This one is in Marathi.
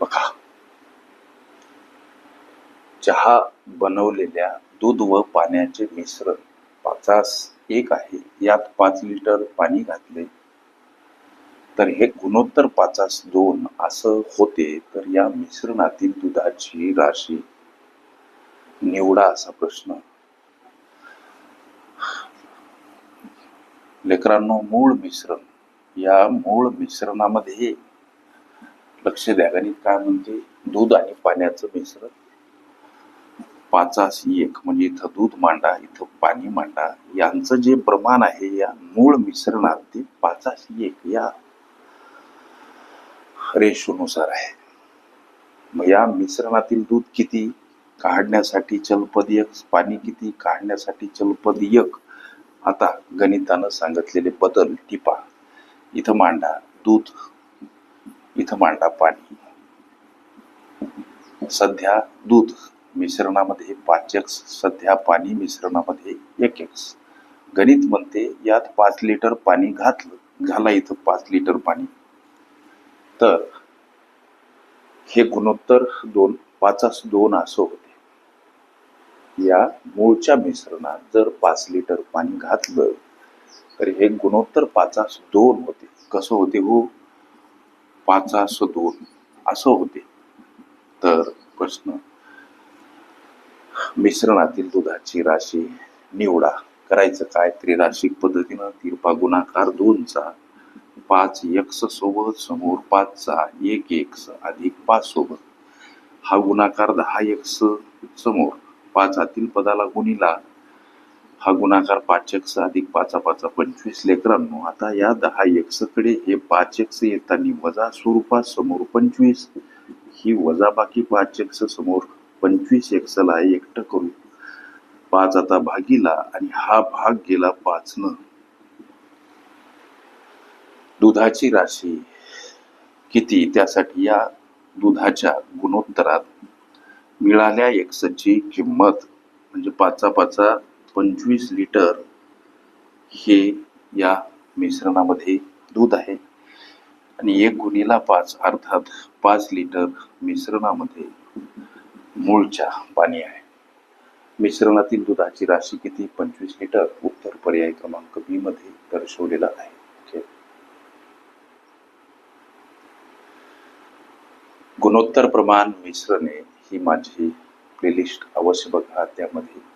बघा. चहा बनवलेल्या दूध व पाण्याचे मिश्रण पाचास एक आहे. यात पाच लिटर पाणी घातले. तर हे गुणोत्तर पाचास दोन असं होते तर या मिश्रणातील दुधाची राशी निवडा असा प्रश्न. लेकरांनो मूळ मिश्रण. या मूळ मिश्रणामध्ये लक्ष द्या गणित काय म्हणते? दूध आणि पाण्याचं मिश्रण. पाचास एक म्हणजे इथं दूध मांडा इथं पाणी मांडा. यांचं जे प्रमाण आहे या मूळ मिश्रणात ते पाचास एक या रेशोनुसार आहे. मग या मिश्रणातील दूध किती? काढण्यासाठी चलपद एक पाणी किती? काढण्यासाठी चलपद एक. आता गणितानं सांगितलेले बदल टिपा. इथं मांडा दूध इथं मांडा पाणी. सध्या दूध मिश्रणामध्ये पाच एक्स सध्या पाणी मिश्रणामध्ये एक एक्स गणित म्हणते यात पाच लिटर पाणी घातलं घाला इथं पाच लिटर पाणी. तर हे गुणोत्तर दोन पाचास दोन असं होते. या मूळच्या मिश्रणात जर पाच लिटर पाणी घातलं तर हे गुणोत्तर पाचास दोन होते. कसं होते हो? पाचास दोन असं होते. तर प्रश्न मिश्रणातील दुधाची राशी निवडा. करायचं काय? त्रिराशिक पद्धतीनं तिरपा गुणाकार दोनचा पाच एक्स सोबत समोर पाचचा एक एक्स अधिक पाच सोबत. हा गुणाकार दहा एक्स समोर. पाच आतील पदाला गुणिला हा गुणाकार पाच एक्स अधिक पाचा पाचा पंचवीस. लेकरांनो आता या दहा एक्सकडे हे पाच एक्स येताना वजा स्वरूपात समोर पंचवीस. ही वजा बाकी पाच एक्स समोर पंचवीस एक्सला एकटं करू. पाच आता भागीला आणि हा भाग गेला पाच न दुधाची राशी किती? त्यासाठी या दुधाच्या गुणोत्तरात मिळाल्या एक्सची किंमत म्हणजे पाचा पाचा पंचवीस लिटर हे या मिश्रणामध्ये दूध आहे. आणि एक गुणीला पाच अर्थात पाच लिटर मिश्रणामध्ये मूळच्या पाणी आहे. मिश्रणातील दुधाची राशी किती? पंचवीस लिटर. उत्तर पर्याय क्रमांक बी मध्ये दर्शवलेला आहे. गुणोत्तर प्रमाण मिश्रणे ही माझी प्लेलिस्ट अवश्य बघा. त्यामध्ये